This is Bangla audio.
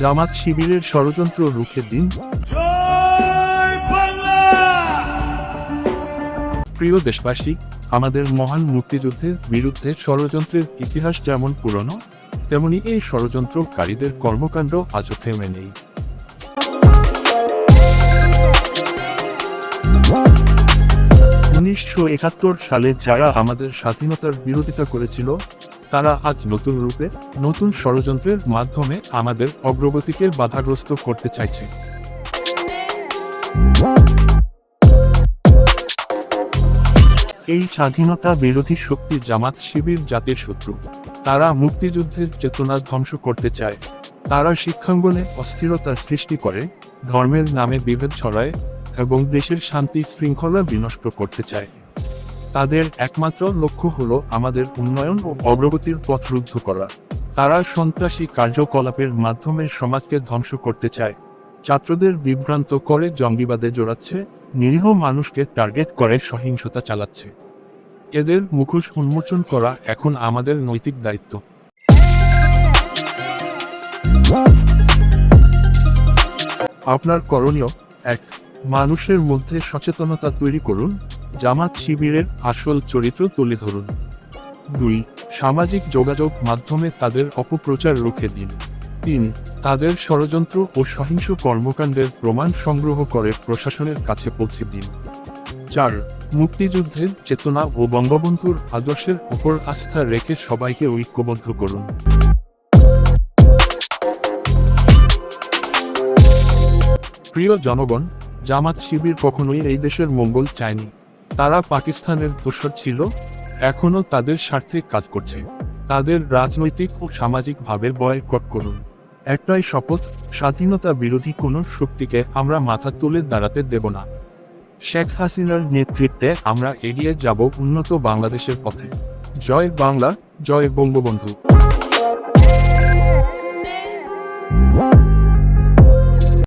জামাত শিবিরের ষড়যন্ত্র রুখে দিন। প্রিয় দেশবাসী আমাদের মহান মুক্তিযুদ্ধের বিরুদ্ধে ষড়যন্ত্রের ইতিহাস যেমন পুরনো তেমনি এই ষড়যন্ত্রকারীদের কর্মকাণ্ড আজও থেমে নেই। উনিশশো একাত্তর সালে যারা আমাদের স্বাধীনতার বিরোধিতা করেছিল তারা আজ নতুন রূপে, নতুন ষড়যন্ত্রের মাধ্যমে আমাদের অগ্রগতিকে বাধাগ্রস্ত করতে চাইছে। এই স্বাধীনতা বিরোধী শক্তি জামাত শিবির জাতির শত্রু। তারা মুক্তিযুদ্ধের চেতনা ধ্বংস করতে চায়। তারা শিক্ষাঙ্গনে অস্থিরতা সৃষ্টি করে, ধর্মের নামে বিভেদ ছড়ায় এবং দেশের শান্তি শৃঙ্খলা বিনষ্ট করতে চায়। তাদের একমাত্র লক্ষ্য হলো আমাদের উন্নয়ন ও অগ্রগতির পথ রুদ্ধ করা। তারা সন্ত্রাসী কার্যকলাপের মাধ্যমে সমাজকে ধ্বংস করতে চায়। ছাত্রদের বিভ্রান্ত করে জঙ্গিবাদে জড়াচ্ছে, নিরীহ মানুষকে টার্গেট করে সহিংসতা চালাচ্ছে। এদের মুখোশ উন্মোচন করা এখন আমাদের নৈতিক দায়িত্ব। আপনার করণীয়, এক, মানুষের মধ্যে সচেতনতা তৈরি করুন। জামাত শিবিরের আসল চরিত্র তুলে ধরুন। দুই, সামাজিক যোগাযোগ মাধ্যমে তাদের অপপ্রচার রুখে দিন। তিন, তাদের ষড়যন্ত্র ও সহিংস কর্মকাণ্ডের প্রমাণ সংগ্রহ করে প্রশাসনের কাছে পৌঁছে দিন। চার মুক্তিযুদ্ধের চেতনা ও বঙ্গবন্ধুর আদর্শের উপর আস্থা রেখে সবাইকে ঐক্যবদ্ধ করুন। প্রিয় জনগণ, জামাত শিবির কখনোই এই দেশের মঙ্গল চায়নি। তারা পাকিস্তানের দোসর ছিল এখনও তাদের স্বার্থে কাজ করছে। তাদের রাজনৈতিক ও সামাজিকভাবে বয়কট করুন। একটাই শপথ, স্বাধীনতা বিরোধী কোনো শক্তিকে আমরা মাথা তুলে দাঁড়াতে দেব না। শেখ হাসিনার নেতৃত্বে আমরা এগিয়ে যাব উন্নত বাংলাদেশের পথে। জয় বাংলা, জয় বঙ্গবন্ধু।